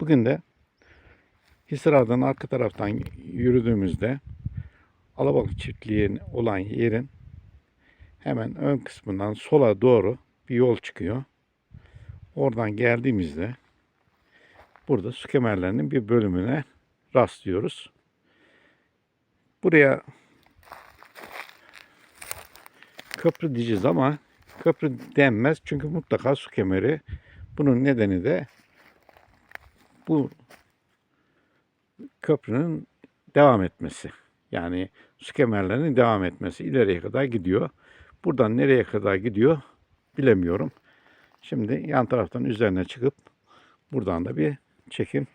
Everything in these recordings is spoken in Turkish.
Bugün de Hisara'dan arka taraftan yürüdüğümüzde Alabalık çiftliği olan yerin hemen ön kısmından sola doğru bir yol çıkıyor. Oradan geldiğimizde burada su kemerlerinin bir bölümüne rastlıyoruz. Buraya köprü diyeceğiz ama köprü denmez çünkü mutlaka su kemeri. Bunun nedeni de bu köprünün devam etmesi. Yani su kemerlerinin devam etmesi ileriye kadar gidiyor. Buradan nereye kadar gidiyor bilemiyorum. Şimdi yan taraftan üzerine çıkıp buradan da bir çekim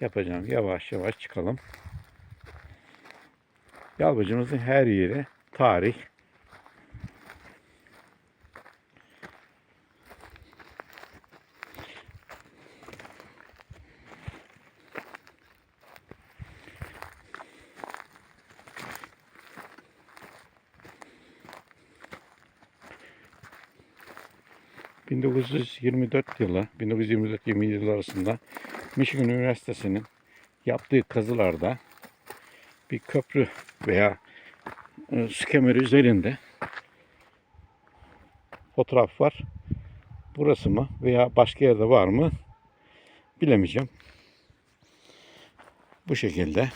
yapacağım. Yavaş yavaş çıkalım. Yalbacımızın her yeri tarih. ...1924 yılı, 1924-27 yılı arasında Michigan Üniversitesi'nin yaptığı kazılarda bir köprü veya e, su kemeri üzerinde fotoğraf var. Burası mı veya başka yerde var mı bilemeyeceğim. Bu şekilde.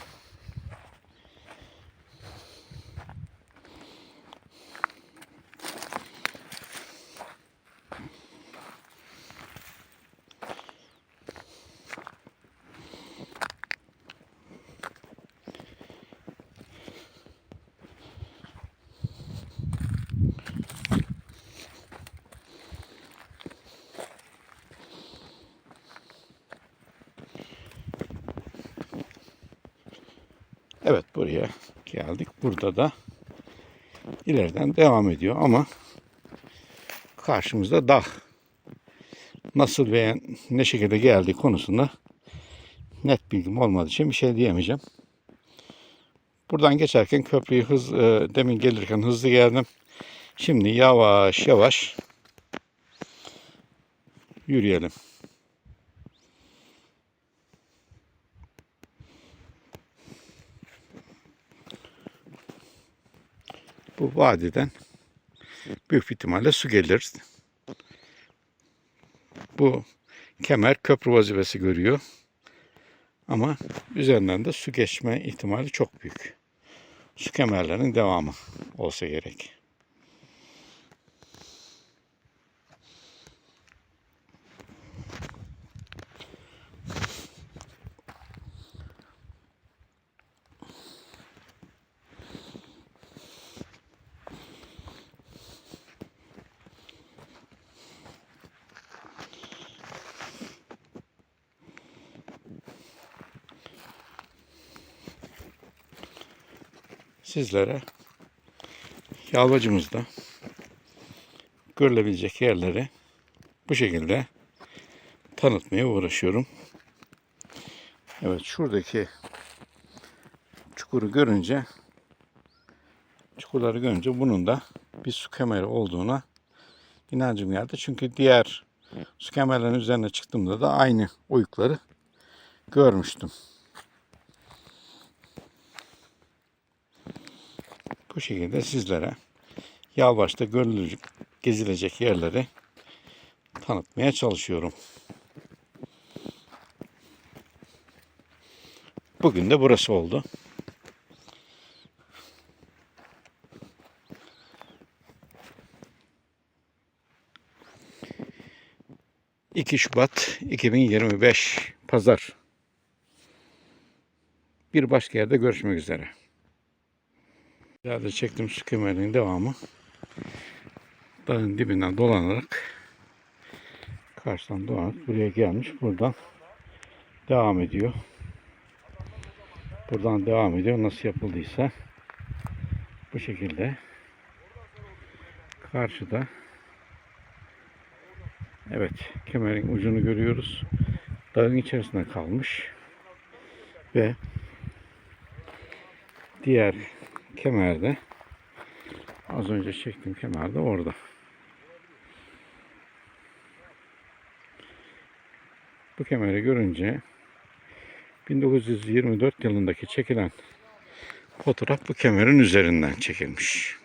Evet buraya geldik. Burada da ileriden devam ediyor ama karşımızda dağ. Nasıl veya ne şekilde geldiği konusunda net bilgim olmadığı için bir şey diyemeyeceğim. Buradan geçerken köprüyü hız e, demin gelirken hızlı geldim. Şimdi yavaş yavaş yürüyelim. Bu vadiden büyük ihtimalle su gelir. Bu kemer köprü vazifesi görüyor. Ama üzerinden de su geçme ihtimali çok büyük. Su kemerlerinin devamı olsa gerek. Sizlere yalvacımızda görülebilecek yerleri bu şekilde tanıtmaya uğraşıyorum. Evet şuradaki çukuru görünce çukurları görünce bunun da bir su kemeri olduğuna inancım geldi. Çünkü diğer su kemerlerinin üzerine çıktığımda da aynı oyukları görmüştüm. Bu şekilde sizlere Yalvaç'ta görülecek, gezilecek yerleri tanıtmaya çalışıyorum. Bugün de burası oldu. ...2 Şubat 2025 Pazar. Bir başka yerde görüşmek üzere. Yerde çektim su kemerinin devamı. Dağın dibinden dolanarak karşıdan dolanarak buraya gelmiş. Buradan devam ediyor. Buradan devam ediyor. Nasıl yapıldıysa bu şekilde karşıda evet kemerin ucunu görüyoruz. Dağın içerisinde kalmış ve diğer kemerde az önce çektiğim kemer de orada. Bu kemeri görünce 1924 yılındaki çekilen fotoğraf bu kemerin üzerinden çekilmiş.